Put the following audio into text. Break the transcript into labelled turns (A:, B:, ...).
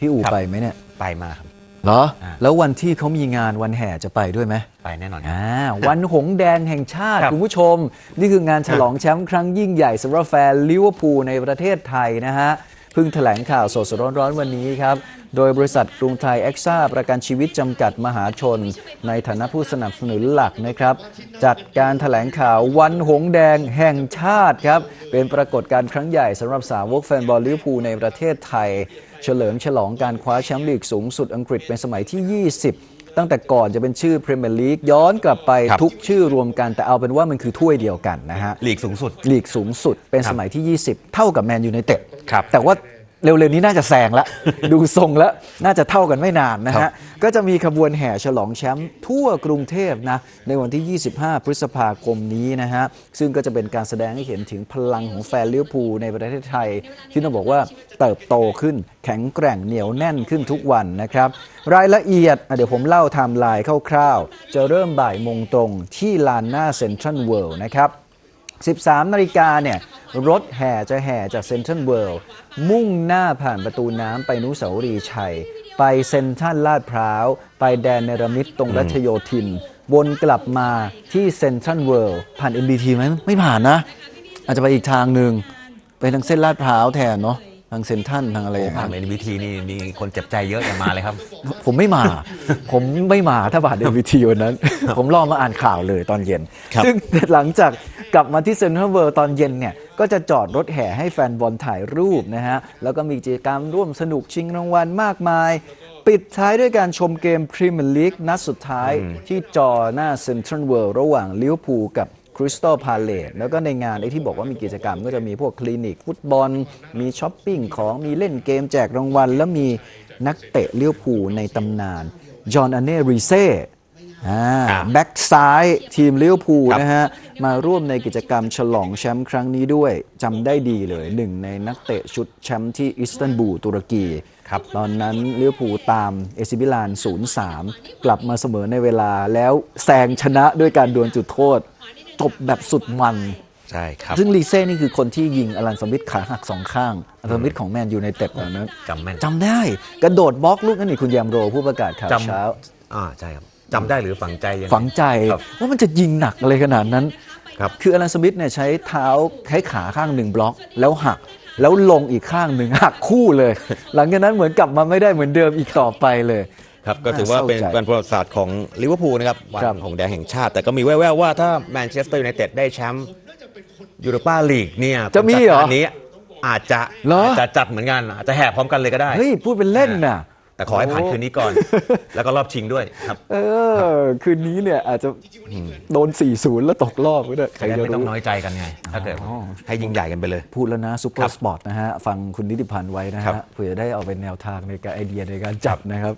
A: พี่อู๋
B: ครับ
A: ไปไหมเนี่ย
B: ไปมาครับ
A: เหรอ
B: อ่า
A: แล้ววันที่เขามีงานวันแห่จะไปด้วยไหม
B: ไปแน่นอน
A: อ่าวันหงส์แดงแห่งชาติ
B: ครับ
A: คุณผู้ชม นี่คืองานฉลองแชมป์ครั้งยิ่งใหญ่สำหรับแฟนลิเวอร์พูลในประเทศไทยนะฮะ เพิ่งแถลงข่าวสดๆร้อนๆวันนี้ครับ โดยบริษัทกรุงไทย เอ็กซ่า ประกันชีวิตจำกัดมหาชน ในฐานะผู้สนับสนุนหลักนะครับ จัดการแถลงข่าววันหงส์แดงแห่งชาติครับ เป็นปรากฏการณ์ครั้งใหญ่สำหรับสาวกแฟนบอลลิเวอร์พูลในประเทศไทย เฉลิมฉลองการคว้าแชมป์ลีกสูงสุดอังกฤษเป็นสมัยที่ 20 ตั้งแต่ก่อนจะเป็นชื่อพรีเมียร์ลีกย้อนกลับไป
B: ครับ
A: ทุกชื่อรวมกันแต่เอาเป็นว่ามันคือถ้วยเดียวกันนะฮะ
B: ลีกสูงสุด
A: ลีกสูงสุดเป็น
B: ครับ
A: สมัยที่ 20 เท่ากับแมนยูไนเต็ด
B: ครับ
A: แต่ว่า เร็วๆนี้น่าจะแซงละ ดูทรงแล้ว น่าจะเท่ากันไม่นานนะ
B: ครั
A: ฮะ
B: บ
A: ก็จะมีขบวนแห่ฉลองแชมป์ทั่วกรุงเทพนะ ในวันที่ 25 พฤษภาคมนี้นะฮะ ซึ่งก็จะเป็นการแสดงให้เห็นถึงพลังของแฟนลิเวอร์พูลในประเทศไทย ที่ต้องบอกว่าเติบโตขึ้นแข็งแกร่งเหนียวแน่นขึ้นทุกวันนะครับ รายละเอียดอะเดี๋ยวผมเล่าไทม์ไลน์คร่าวๆจะเริ่มบ่ายโมงตรงที่ลานหน้าเซ็นทรัลเวิลด์นะครับ 13 นาฬิกาเนี่ยรถแห่จะแห่จากเซ็นทรัลเวิลด์มุ่งหน้าผ่านประตูน้ำไปอนุสาวรีย์ชัย ไปเซ็นทรัลลาดพร้าว ไปแดนเนรมิตตรงรัชโยธิน วนกลับมาที่เซ็นทรัลเวิลด์ผ่าน MBT ไหมไม่ผ่านนะ อาจจะไปอีกทางหนึ่งไปทางเส้นลาดพร้าวแทนเนาะทางเซ็นทรัลทางอะไรอย่าง
B: ผ่า
A: เงี้
B: น
A: ย
B: เอ็นบีทีนี่มีคนเจ็บใจเยอะอย่ามาเลยครับ
A: ผมไม่มา ผมไม่มาถ้าผ่าน MVT วันนั้น ผมรอมาอ่านข่าวเลยตอนเย็น
B: ครับ
A: ซึ่งหลังจาก กลับมาที่เซ็นทรัลเวิลด์ตอนเย็นเนี่ยก็จะจอดรถแห่ให้แฟนบอลถ่ายรูปนะฮะ แล้วก็มีกิจกรรมร่วมสนุกชิงรางวัลมากมาย ปิดท้ายด้วยการชมเกมพรีเมียร์ลีกนัดสุดท้ายที่จอหน้าเซ็นทรัลเวิลด์ระหว่างลิเวอร์พูลกับคริสตัลพาเลตแล้วก็ในงานไอ้ที่บอกว่ามีกิจกรรมก็จะมีพวกคลินิกฟุตบอล มีช้อปปิ้งของมีเล่นเกมแจกรางวัล แล้วมีนักเตะลิเวอร์พูลในตำนาน จอห์นอเน่รีเซ่อ่า
B: อ่า
A: แบ็กซ้ายทีมลิเวอร์พูล
B: ครับ
A: นะฮะ มาร่วมในกิจกรรมฉลองแชมป์ครั้งนี้ด้วยจำได้ดีเลยหนึ่งในนักเตะชุดแชมป์ที่อิสตันบูลตุรกี
B: ครับ
A: ตอนนั้นลิเวอร์พูลตามเอซิบิลาน 0-3 กลับมาเสมอในเวลาแล้วแซงชนะด้วยการดวลจุดโทษจบแบบสุดมัน
B: ใช่ครับ
A: ซึ่งลีเซ่นี่คือคนที่ยิงอลันสมิธขาหักสองข้างอลันสมิธของแมนยูไนเต็ดตอนนั้น
B: จำแม่น
A: จำได้ กระโดดบล็อกลูกนั่นนี่คุณแยมโรผู้ประกาศข่าว
B: จำ
A: เช้า
B: อ่าใช่ครับ จำได้หรือฝังใจยังไฝั
A: งใจ
B: ครับ
A: ว่ามันจะยิงหนักอะไรขนาดนั้น
B: ครับ
A: คืออลันสมิธเนี่ยใช้เท้าใช้ขาข้างหนึ่งบล็อก แล้วหักแล้วลงอีกข้างหนึ่งหักคู่เลย หลังจากนั้นเหมือนกลับมาไม่ได้เหมือนเดิมอีกต่อไปเลย
B: ครับก็ถือว่าเป็น
A: น่าเศร้าใจ
B: เป็นประวัติศาสตร์ของลิเวอร์พูลนะครับวัน
A: ครับ
B: ของแดงแห่งชาติ แต่ก็มีแว่วๆว่าถ้าแมนเชสเตอร์ยูไนเต็ดได้แชมป์ยูโรปาลีกเนี่ย
A: จะมีเหรอ
B: ผลจัดการนี้อาจจะ
A: เหรอ
B: อาจจะจัดเหมือนกันอาจจะแห่พร้อมกันเลยก็ได้
A: เฮ้ยพูดเป็นเล่นน่ะ
B: แต่ขอให้ผ่านคืนนี้ก่อน แล้วก็รอบชิงด้วยครับ
A: เออ คืนนี้เนี่ยอาจจะโดน 4-0 แล้วตกรอบก็ได้ใคร
B: จะได้
A: จะ
B: ไม่ต้อง
A: รู้
B: น้อยใจกันไง ถ้าเกิด
A: อ๋อ
B: ให้ยิ่งใหญ่กันไปเลย
A: พูดแล้วนะซูเปอ
B: ครั
A: ร์
B: บ
A: สปอร์ตนะฮะ ฟังคุณนิติพันธ์ไว้นะ
B: ครั
A: ฮะ
B: บ
A: เผื่อจะได้เอาเป็นแนวทางในการไอเดียในการจับนะครับ